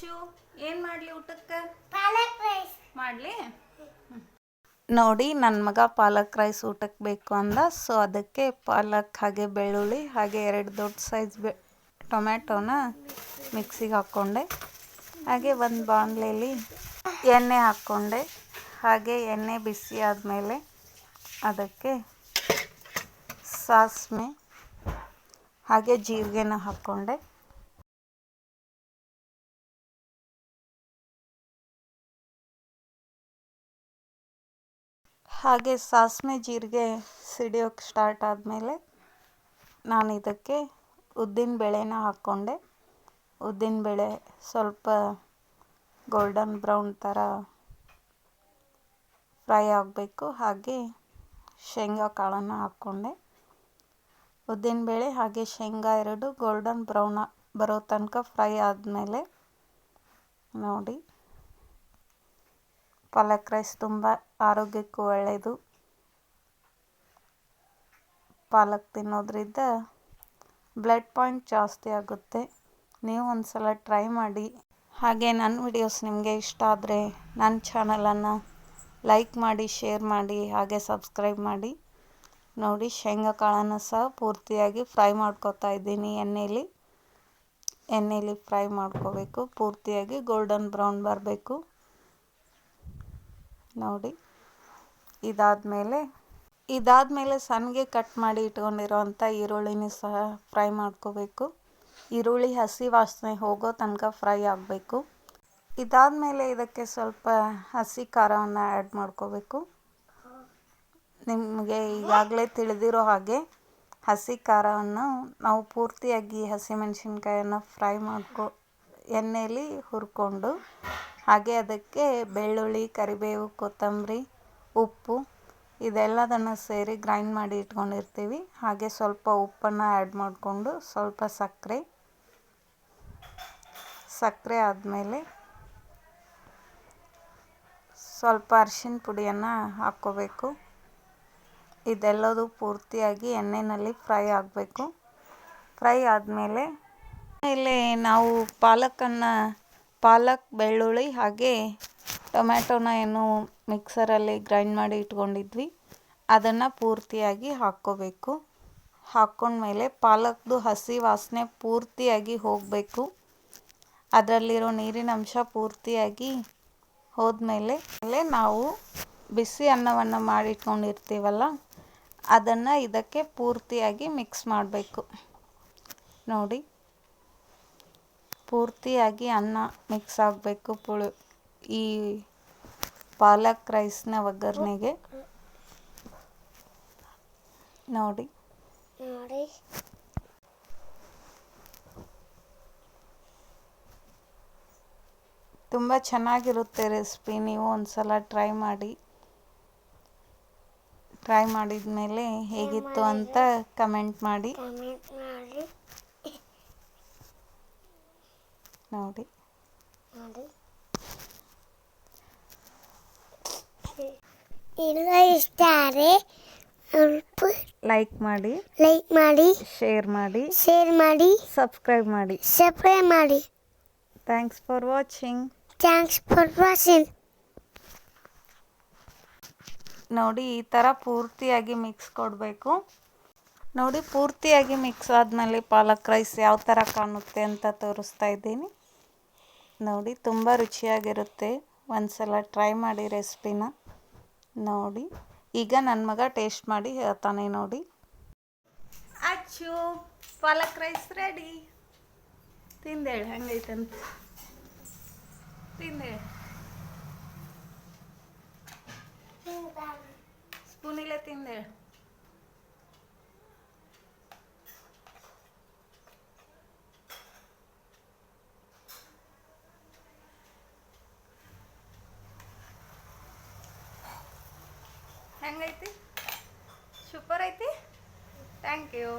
ಅಚ್ಚು ಏನು ಮಾಡಲಿ ಊಟಕ್ಕೆ? ಪಾಲಕ್ ರೈಸ್. ಮಾಡ್ಲಿ? ನೋಡಿ ನನ್ನ ಮಗ ಪಾಲಕ್ ರೈಸ್ ಊಟಕ್ಕೆ ಬೇಕು ಅಂದ ಸೊ ಅದಕ್ಕೆ ಪಾಲಕ್ ಹಾಗೆ ಬೆಳ್ಳುಳ್ಳಿ ಹಾಗೆ ಎರಡು ದೊಡ್ಡ ಸೈಜ್ ಬೆ ಟೊಮ್ಯಾಟೊನ ಮಿಕ್ಸಿಗೆ ಹಾಕ್ಕೊಂಡೆ ಹಾಗೆ ಒಂದು ಬಾಣಲೆಯಲ್ಲಿ ಎಣ್ಣೆ ಹಾಕ್ಕೊಂಡೆ ಹಾಗೆ ಎಣ್ಣೆ ಬಿಸಿ ಆದಮೇಲೆ ಅದಕ್ಕೆ ಸಾಸಿವೆ ಹಾಗೆ ಜೀರಿಗೆನ ಹಾಕ್ಕೊಂಡೆ ಹಾಗೆ ಸಾಸಿವೆ ಜೀರಿಗೆ ಸಿಡಿಯೋಕ್ಕೆ ಸ್ಟಾರ್ಟ್ ಆದಮೇಲೆ ನಾನು ಇದಕ್ಕೆ ಉದ್ದಿನ ಬೇಳೆನ ಹಾಕ್ಕೊಂಡೆ. ಉದ್ದಿನ ಬೇಳೆ ಸ್ವಲ್ಪ ಗೋಲ್ಡನ್ ಬ್ರೌನ್ ಥರ ಫ್ರೈ ಆಗಬೇಕು. ಹಾಗೆ ಶೇಂಗಾ ಕಾಳನ್ನು ಹಾಕ್ಕೊಂಡೆ. ಉದ್ದಿನಬೇಳೆ ಹಾಗೆ ಶೇಂಗಾ ಎರಡು ಗೋಲ್ಡನ್ ಬ್ರೌನ್ ಬರೋ ತನಕ ಫ್ರೈ ಆದಮೇಲೆ ನೋಡಿ. ಪಾಲಕ್ ರೈಸ್ ತುಂಬ ಆರೋಗ್ಯಕ್ಕೂ ಒಳ್ಳೆಯದು ಪಾಲಕ್ ತಿನ್ನೋದ್ರಿಂದ ಬ್ಲಡ್ ಪಾಯಿಂಟ್ ಜಾಸ್ತಿ ಆಗುತ್ತೆ. ನೀವು ಒಂದು ಸಲ ಟ್ರೈ ಮಾಡಿ. ಹಾಗೆ ನನ್ನ ವಿಡಿಯೋಸ್ ನಿಮಗೆ ಇಷ್ಟ ಆದರೆ ನನ್ನ ಚಾನಲನ್ನು ಲೈಕ್ ಮಾಡಿ ಶೇರ್ ಮಾಡಿ, ಹಾಗೆ ಸಬ್ಸ್ಕ್ರೈಬ್ ಮಾಡಿ. ನೋಡಿ, ಶೇಂಗಾ ಕಾಳನ್ನು ಸಹ ಪೂರ್ತಿಯಾಗಿ ಫ್ರೈ ಮಾಡ್ಕೊತಾ ಇದ್ದೀನಿ ಎಣ್ಣೆಯಲ್ಲಿ ಎಣ್ಣೆಯಲ್ಲಿ ಫ್ರೈ ಮಾಡ್ಕೋಬೇಕು. ಪೂರ್ತಿಯಾಗಿ ಗೋಲ್ಡನ್ ಬ್ರೌನ್ ಬರಬೇಕು. ನೋಡಿ. ಇದಾದಮೇಲೆ ಇದಾದಮೇಲೆ ಸಣ್ಣಗೆ ಕಟ್ ಮಾಡಿ ಇಟ್ಕೊಂಡಿರೋವಂಥ ಈರುಳ್ಳಿನೂ ಸಹ ಫ್ರೈ ಮಾಡ್ಕೋಬೇಕು. ಈರುಳ್ಳಿ ಹಸಿ ವಾಸನೆ ಹೋಗೋ ತನಕ ಫ್ರೈ ಆಗಬೇಕು. ಇದಾದಮೇಲೆ ಇದಕ್ಕೆ ಸ್ವಲ್ಪ ಹಸಿ ಖಾರವನ್ನು ಆ್ಯಡ್ ಮಾಡ್ಕೋಬೇಕು. ನಿಮಗೆ ಈಗಾಗಲೇ ತಿಳಿದಿರೋ ಹಾಗೆ ಹಸಿ ಖಾರವನ್ನು ನಾವು ಪೂರ್ತಿಯಾಗಿ ಹಸಿಮೆಣಸಿನ್ಕಾಯನ್ನು ಫ್ರೈ ಮಾಡ್ಕೊ ಎಣ್ಣೆಯಲ್ಲಿ ಹುರ್ಕೊಂಡು, ಹಾಗೆ ಅದಕ್ಕೆ ಬೆಳ್ಳುಳ್ಳಿ, ಕರಿಬೇವು, ಕೊತ್ತಂಬರಿ ಉಪ್ಪು, ಇದೆಲ್ಲದನ್ನು ಸೇರಿ ಗ್ರೈಂಡ್ ಮಾಡಿ ಇಟ್ಕೊಂಡಿರ್ತೀವಿ. ಹಾಗೆ ಸ್ವಲ್ಪ ಉಪ್ಪನ್ನು ಆ್ಯಡ್ ಮಾಡಿಕೊಂಡು ಸ್ವಲ್ಪ ಸಕ್ಕರೆ. ಸಕ್ಕರೆ ಆದಮೇಲೆ ಸ್ವಲ್ಪ ಅರಿಶಿನ ಪುಡಿಯನ್ನು ಹಾಕ್ಕೋಬೇಕು. ಇದೆಲ್ಲದು ಪೂರ್ತಿಯಾಗಿ ಎಣ್ಣೆಯಲ್ಲಿ ಫ್ರೈ ಆಗಬೇಕು. ಫ್ರೈ ಆದಮೇಲೆ ಆಮೇಲೆ ನಾವು ಪಾಲಕನ್ನು ಪಾಲಕ್ ಬೆಳ್ಳುಳ್ಳಿ ಹಾಗೆ ಟೊಮ್ಯಾಟೊನ ಏನು ಮಿಕ್ಸರಲ್ಲಿ ಗ್ರೈಂಡ್ ಮಾಡಿ ಇಟ್ಕೊಂಡಿದ್ವಿ. ಅದನ್ನು ಪೂರ್ತಿಯಾಗಿ ಹಾಕ್ಕೋಬೇಕು. ಹಾಕ್ಕೊಂಡ್ಮೇಲೆ ಪಾಲಕ್ದು ಹಸಿ ವಾಸನೆ ಪೂರ್ತಿಯಾಗಿ ಹೋಗಬೇಕು. ಅದರಲ್ಲಿರೋ ನೀರಿನ ಅಂಶ ಪೂರ್ತಿಯಾಗಿ ಹೋದ್ಮೇಲೆ ನಾವು ಬಿಸಿ ಅನ್ನವನ್ನು ಮಾಡಿಟ್ಕೊಂಡಿರ್ತೀವಲ್ಲ, ಅದನ್ನು ಇದಕ್ಕೆ ಪೂರ್ತಿಯಾಗಿ ಮಿಕ್ಸ್ ಮಾಡಬೇಕು. ನೋಡಿ, ಪೂರ್ತಿಯಾಗಿ ಅನ್ನ ಮಿಕ್ಸ್ ಆಗಬೇಕು ಪುಳು ಈ ಪಾಲಕ್ ರೈಸ್ನ ಒಗ್ಗರಣೆಗೆ ನೋಡಿ. ನೋಡಿ. ತುಂಬ ಚೆನ್ನಾಗಿರುತ್ತೆ ರೆಸಿಪಿ ನೀವು ಒಂದ್ಸಲ ಟ್ರೈ ಮಾಡಿ. ಟ್ರೈ ಮಾಡಿದ ಮೇಲೆ ಹೇಗಿತ್ತು ಅಂತ ಕಮೆಂಟ್ ಮಾಡಿ. ಕಮೆಂಟ್ ಮಾಡಿ. ನೋಡಿ. ನೋಡಿ. ಇಲ್ಲ ಇಷ್ಟ ಆದರೆ ಲೈಕ್ ಮಾಡಿ. ಲೈಕ್ ಮಾಡಿ. ಶೇರ್ ಮಾಡಿ. ಶೇರ್ ಮಾಡಿ. ಸಬ್ಸ್ಕ್ರೈಬ್ ಮಾಡಿ. ಸಬ್ಸ್ಕ್ರೈಬ್ ಮಾಡಿ. Thanks for watching thanks for watching ನೋಡಿ ಈ ಥರ ಪೂರ್ತಿಯಾಗಿ ಮಿಕ್ಸ್ ಕೊಡಬೇಕು. ನೋಡಿ ಪೂರ್ತಿಯಾಗಿ ಮಿಕ್ಸ್ ಆದಮೇಲೆ ಪಾಲಕ್ ರೈಸ್ ಯಾವ ಥರ ಕಾಣುತ್ತೆ ಅಂತ ತೋರಿಸ್ತಾ ಇದ್ದೀನಿ. ನೋಡಿ ತುಂಬ ರುಚಿಯಾಗಿರುತ್ತೆ. ಒಂದ್ಸಲ ಟ್ರೈ ಮಾಡಿ ರೆಸಿಪಿನ ನೋಡಿ. ಈಗ ನನ್ನ ಮಗ ಟೇಸ್ಟ್ ಮಾಡಿ ಹೇಳ್ತಾನೆ ನೋಡಿ. ಅಚ್ಚು, ಪಾಲಕ್ ರೈಸ್ ರೆಡಿ ತಿಂದೇಳು ಹೆಂಗೈತಂತ ತಿಂದೇಳು. ಹೆಂಗೈತಿ ಸೂಪರ್ ಐತಿ ಥ್ಯಾಂಕ್ ಯು